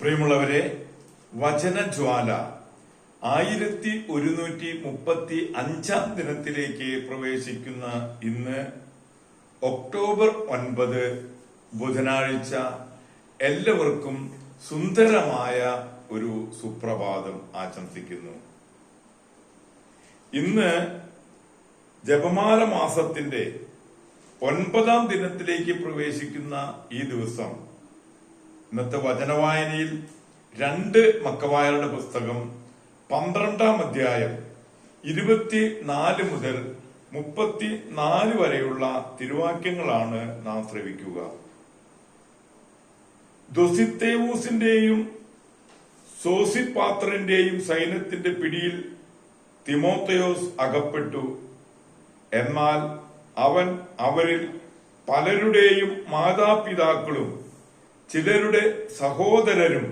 പ്രിയമുള്ളവരെ വചനജ്വാല ആയിരത്തി ഒരുന്നൂറ്റി മുപ്പത്തി അഞ്ചാം ദിനത്തിലേക്ക് പ്രവേശിക്കുന്ന ഇന്ന് ഒക്ടോബർ ഒൻപത് ബുധനാഴ്ച എല്ലാവർക്കും സുന്ദരമായ ഒരു സുപ്രഭാതം ആശംസിക്കുന്നു. ഇന്ന് ജപമാല മാസത്തിന്റെ ഒൻപതാം ദിനത്തിലേക്ക് പ്രവേശിക്കുന്ന ഈ ദിവസം ഇന്നത്തെ വചനവായനയിൽ രണ്ട് മക്കവായരുടെ പുസ്തകം പന്ത്രണ്ടാം അധ്യായം ഇരുപത്തി നാല് മുതൽ മുപ്പത്തി നാല് വരെയുള്ള തിരുവാക്യങ്ങളാണ് നാം ശ്രവിക്കുക. ദൊസിത്തേവൂസിന്റെയും സോസിപാത്രന്റെയും സൈന്യത്തിന്റെ പിടിയിൽ തിമോത്തയോസ് അകപ്പെട്ടു. എന്നാൽ അവൻ അവരിൽ പലരുടെയും മാതാപിതാക്കളും ചിലരുടെ സഹോദരരും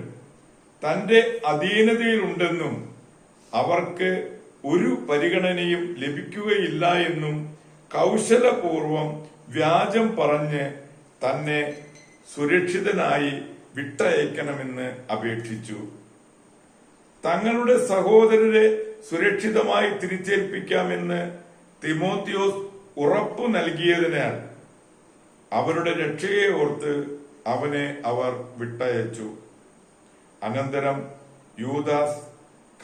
തന്റെ അധീനതയിലുണ്ടെന്നും അവർക്ക് ഒരു പരിഗണനയും ലഭിക്കുകയില്ല എന്നും കൗശലപൂർവം വ്യാജം പറഞ്ഞ് തന്നെ സുരക്ഷിതനായി വിട്ടയക്കണമെന്ന് അപേക്ഷിച്ചു. തങ്ങളുടെ സഹോദരരെ സുരക്ഷിതമായി തിരിച്ചേൽപ്പിക്കാമെന്ന് തിമോത്തിയോസ് ഉറപ്പു നൽകിയതിനാൽ അവരുടെ രക്ഷയെ ഓർത്ത് അവനെ അവർ വിട്ടയച്ചു. അനന്തരം യൂദാസ്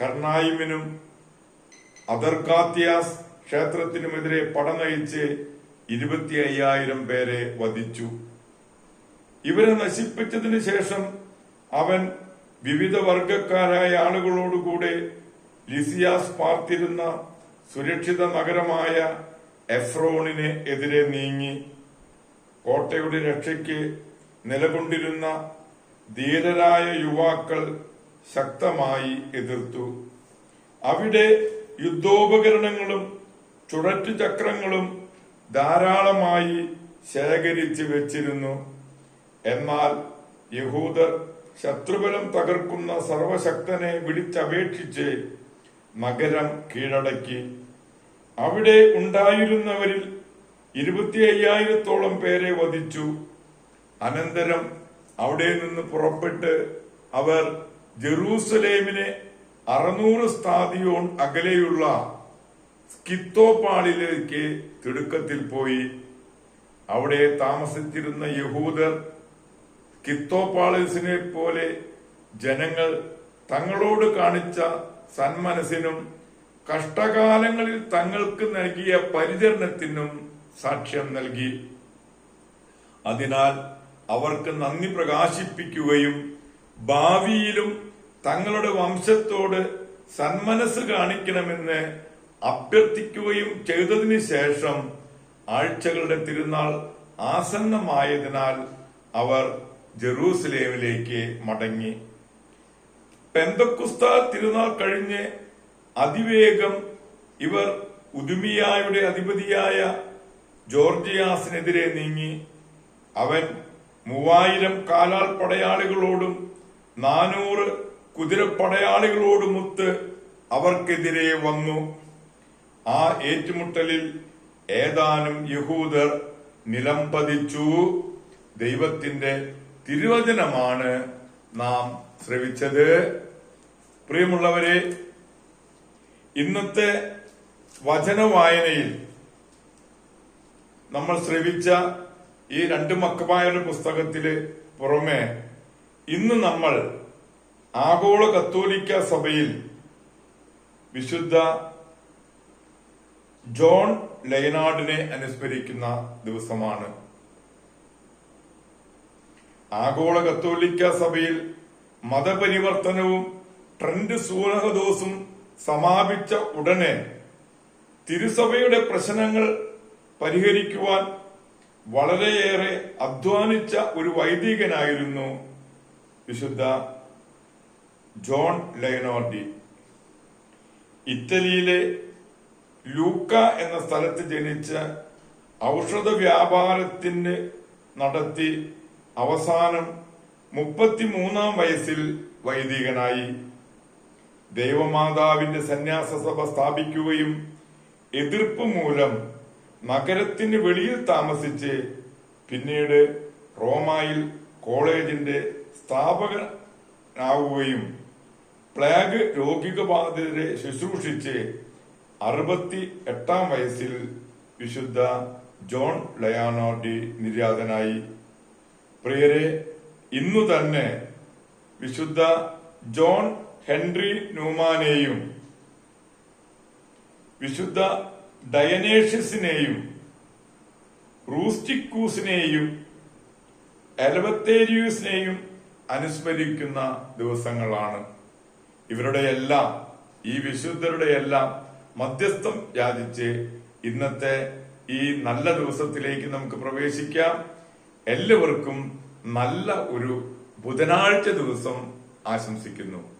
കർണായിമിനും അതർക്കാത്യാസ് ക്ഷേത്രത്തിനുമെതിരെ പടനയിച്ച് ഇരുപത്തി അയ്യായിരം പേരെ വധിച്ചു. ഇവരെ നശിപ്പിച്ചതിന് ശേഷം അവൻ വിവിധ വർഗക്കാരായ ആളുകളോടുകൂടെ ലിസിയാസ് പാർത്തിരുന്ന സുരക്ഷിത നഗരമായ എഫ്രോണിന് എതിരെ നീങ്ങി. കോട്ടയുടെ രക്ഷയ്ക്ക് നിലകൊണ്ടിരുന്ന ധീരരായ യുവാക്കൾ ശക്തമായി എതിർത്തു. അവിടെ യുദ്ധോപകരണങ്ങളും ചുഴറ്റുചക്രങ്ങളും ധാരാളമായി ശേഖരിച്ചു വെച്ചിരുന്നു. എന്നാൽ യഹൂദർ ശത്രുബലം തകർക്കുന്ന സർവശക്തനെ വിളിച്ചപേക്ഷിച്ച് നഗരം കീഴടക്കി. അവിടെ ഉണ്ടായിരുന്നവരിൽ ഇരുപത്തി അയ്യായിരത്തോളം പേരെ വധിച്ചു. അനന്തരം അവിടെ നിന്ന് പുറപ്പെട്ട് അവർ ജെറൂസലേമിനെ അറുന്നൂറ് സ്ഥാതിയോൺ അകലെയുള്ള സ്കിത്തോപ്പാളിലേക്ക് തിടുക്കത്തിൽ പോയി. അവിടെ താമസിച്ചിരുന്ന യഹൂദർ കിത്തോപ്പാളിസിനെ പോലെ ജനങ്ങൾ തങ്ങളോട് കാണിച്ച സന്മനസ്സിനും കഷ്ടകാലങ്ങളിൽ തങ്ങൾക്ക് നൽകിയ പരിചരണത്തിനും സാക്ഷ്യം നൽകി. അതിനാൽ അവർക്ക് നന്ദി പ്രകാശിപ്പിക്കുകയും ഭാവിയിലും തങ്ങളുടെ വംശത്തോട് സന്മനസ് കാണിക്കണമെന്ന് അഭ്യർത്ഥിക്കുകയും ചെയ്തതിന് ശേഷം ആഴ്ചകളുടെ തിരുനാൾ ആസന്നമായതിനാൽ അവർ ജെറൂസലേമിലേക്ക് മടങ്ങി. പെന്തക്കുസ്ത തിരുനാൾ കഴിഞ്ഞ് അതിവേഗം ഇവർ ഉദുമിയായുടെ അധിപതിയായ ജോർജിയാസിനെതിരെ നീങ്ങി. അവൻ മൂവായിരം കാലാൾ പടയാളികളോടും നാനൂറ് കുതിരപ്പടയാളികളോടുമൊത്ത് അവർക്കെതിരെ വന്നു. ആ ഏറ്റുമുട്ടലിൽ ഏതാനും യഹൂദർ നിലംപതിച്ചു ദൈവത്തിന്റെ തിരുവചനമാണ് നാം ശ്രവിച്ചത്. പ്രിയമുള്ളവരെ ഇന്നത്തെ വചന വായനയിൽ നമ്മൾ ശ്രവിച്ച ഈ രണ്ട് ഒരു പുസ്തകത്തിൽ പുറമെ ഇന്ന് നമ്മൾ ആഗോള കത്തോലിക്ക സഭയിൽ വിശുദ്ധ ജോൺ ലയനാടിനെ അനുസ്മരിക്കുന്ന ദിവസമാണ്. ആഗോള കത്തോലിക്ക സഭയിൽ മതപരിവർത്തനവും ട്രെൻഡ് സൂനഹദോസും സമാപിച്ച ഉടനെ തിരുസഭയുടെ പ്രശ്നങ്ങൾ പരിഹരിക്കുവാൻ വളരെയേറെ അധ്വാനിച്ച ഒരു വൈദികനായിരുന്നു വിശുദ്ധ ജോൺ ലയനോർഡി. ഇറ്റലിയിലെ ലൂക്ക എന്ന സ്ഥലത്ത് ജനിച്ച ഔഷധ വ്യാപാരത്തിന് നടത്തി അവസാനം മുപ്പത്തിമൂന്നാം വയസ്സിൽ വൈദികനായി. ദൈവമാതാവിന്റെ സന്യാസ സഭ സ്ഥാപിക്കുകയും എതിർപ്പ് മൂലം നഗരത്തിന് വെളിയിൽ താമസിച്ച് പിന്നീട് റോമായിൽ കോളേജിന്റെ സ്ഥാപകനാവുകയും പ്ലാഗ് രോഗിക ബാധിതരെ ശുശ്രൂഷിച്ച് അറുപത്തി എട്ടാം വയസ്സിൽ വിശുദ്ധ ജോൺ ലയാനോഡി നിര്യാതനായി. പ്രിയരെ ഇന്നു തന്നെ വിശുദ്ധ ജോൺ ഹെൻറി ന്യൂമാനെയും വിശുദ്ധ ഡയനേഷ്യസിനെയും റൂസ്റ്റിക്കൂസിനെയും എലവത്തേരിയൂസിനെയും അനുസ്മരിക്കുന്ന ദിവസങ്ങളാണ്. ഇവരുടെ എല്ലാം ഈ വിശുദ്ധരുടെ എല്ലാം മധ്യസ്ഥം യാചിച്ച് ഇന്നത്തെ ഈ നല്ല ദിവസത്തിലേക്ക് നമുക്ക് പ്രവേശിക്കാം. എല്ലാവർക്കും നല്ല ഒരു ബുധനാഴ്ച ദിവസം ആശംസിക്കുന്നു.